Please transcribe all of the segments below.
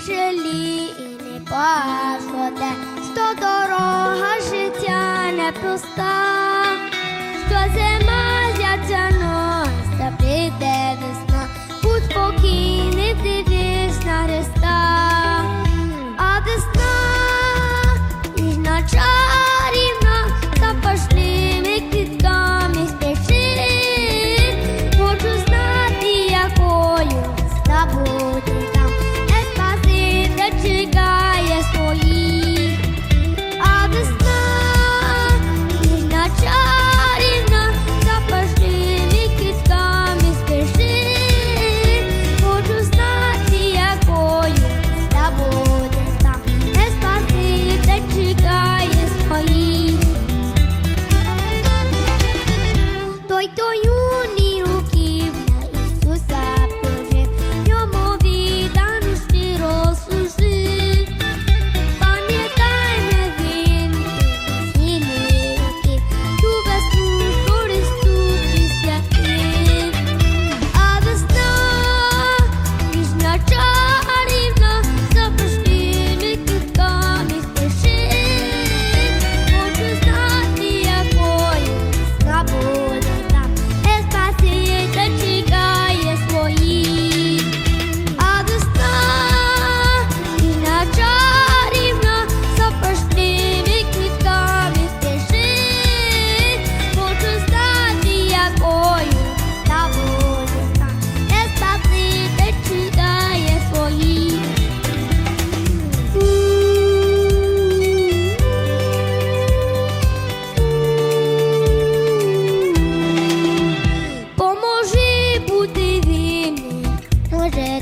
жалій і не пашкоде, сто дорога життя не пуста.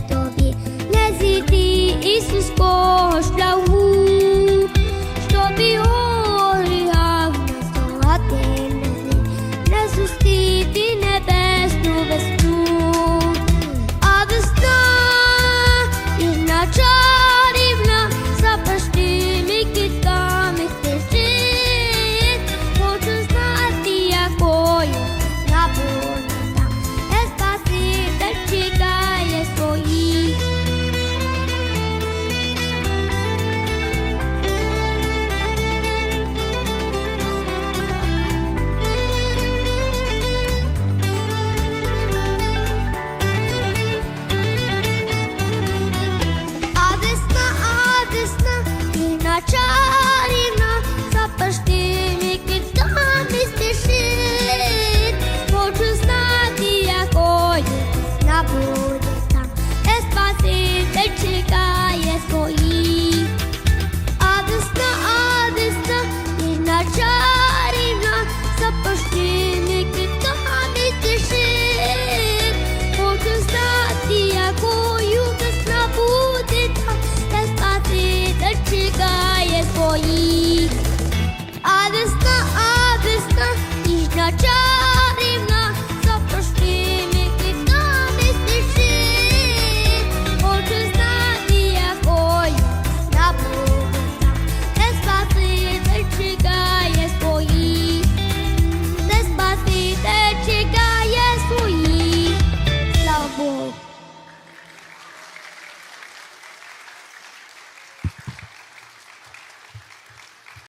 тобі не зійти із сільського шляху, щоб just